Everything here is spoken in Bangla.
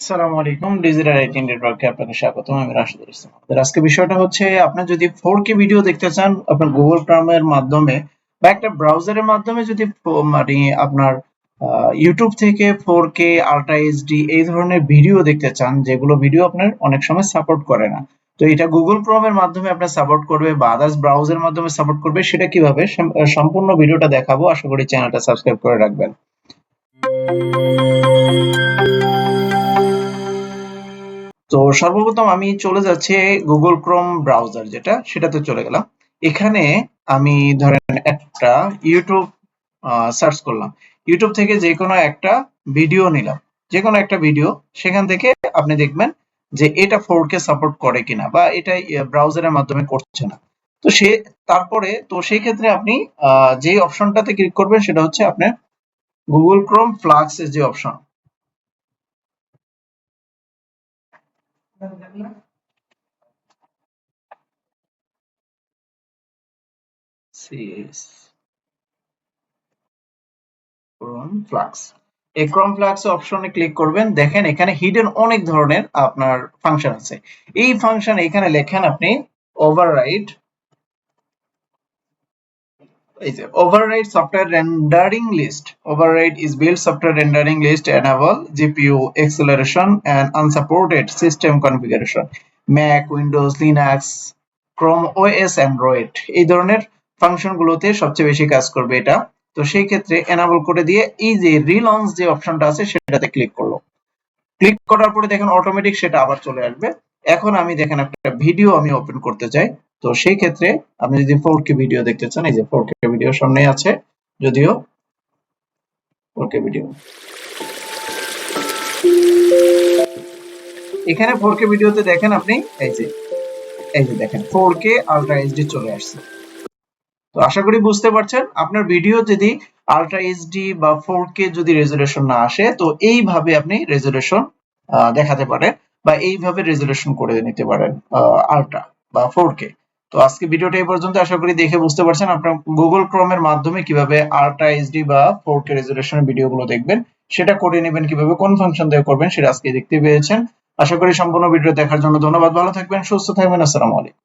আসসালামু আলাইকুম, ডিজিটাল আইটি নেটওয়ার্কে আপনাকে স্বাগতম, আমি রাশিদুল ইসলাম। আজকে বিষয়টা হচ্ছে আপনার যদি 4K ভিডিও দেখতে চান, আপনার গুগল ক্রোমের মাধ্যমে বা একটা ব্রাউজারের মাধ্যমে যদি মানে আপনার ইউটিউব থেকে 4K আলট্রা এইচডি এই ধরনের ভিডিও দেখতে চান, যেগুলো ভিডিও আপনার অনেক সময় সাপোর্ট করে না, তো এটা গুগল ক্রোমের মাধ্যমে আপনার সাপোর্ট করবে বা আদার্স ব্রাউজারের মাধ্যমে সাপোর্ট করবে, সেটা কীভাবে সম্পূর্ণ ভিডিওটা দেখাবো, আশা করি চ্যানেলটা সাবস্ক্রাইব করে রাখবেন। তো সর্বপ্রথম আমি চলে যাচ্ছি গুগল ক্রোম ব্রাউজার যেটা, সেটাতে চলে গেলাম। এখানে আমি ধরেন একটা ইউটিউব সার্চ করলাম। ইউটিউব থেকে যে কোনো একটা ভিডিও নিলাম। যে কোনো একটা ভিডিও সেখান থেকে আপনি দেখবেন যে এটা ফোর কে সাপোর্ট করে কিনা বা এটা ব্রাউজারের মাধ্যমে করছে না। তো সে, তারপরে, তো সেই ক্ষেত্রে আপনি যে অপশনটাতে ক্লিক করবেন সেটা হচ্ছে আপনার গুগল ক্রোম ফ্লাক্স এর যে অপশন ক্রোম ফ্লাক্স এই ক্রোম ফ্লাক্স অপশনে ক্লিক করবেন। দেখেন, এখানে হিডেন অনেক ধরনের আপনার ফাংশন আছে। এই ফাংশন এখানে লেখেন আপনি ওভাররাইড এই যে override software rendering list override is built software rendering list, enable GPU acceleration and unsupported system configuration. Mac, Windows, Linux, Chrome OS Android. এই ধরনের ফাংশন গুলোতে সবচেয়ে বেশি কাজ করবে এটা। তো সেই ক্ষেত্রে এনাবল করে দিয়ে এই যে রিলঞ্চ যে অপশনটা আছে সেটাতে ক্লিক করল। ক্লিক করার পরে দেখেন অটোমেটিক সেটা আবার চলে আসবে। এখন আমি দেখেন একটা ভিডিও আমি ওপেন করতে চাই। তো সেই ক্ষেত্রে আপনি যদি 4K ভিডিও দেখতে চান, এই যে 4K ভিডিও সামনে আছে, যদিও 4K ভিডিও এখানে 4K ভিডিওতে দেখেন আপনি, এই যে এই যে দেখেন 4K আলট্রা এইচডি চলে আসছে। তো আশা করি বুঝতে পারছেন, আপনার ভিডিও যদি আলট্রা এইচডি বা 4K যদি রেজোলিউশন না আসে, তো এইভাবে আপনি রেজোলিউশন দেখাতে পারেন বা এইভাবে রেজোলিউশন করে নিতে পারেন আলট্রা বা 4K তো আজকে ভিডিওটা এই পর্যন্ত। আশা করি দেখে বুঝতে পারছেন আপনার গুগল ক্রোমের মাধ্যমে কীভাবে আলট্রা এইচডি বা ফোর কে রেজুলেশনের ভিডিওগুলো দেখবেন, সেটা করে নেবেন, কীভাবে কোন ফাংশন দিয়ে করবেন, সেটা আজকে দেখতে পেয়েছেন। আশা করি সম্পূর্ণ ভিডিও দেখার জন্য ধন্যবাদ। ভালো থাকবেন, সুস্থ থাকবেন, আসসালামু আলাইকুম।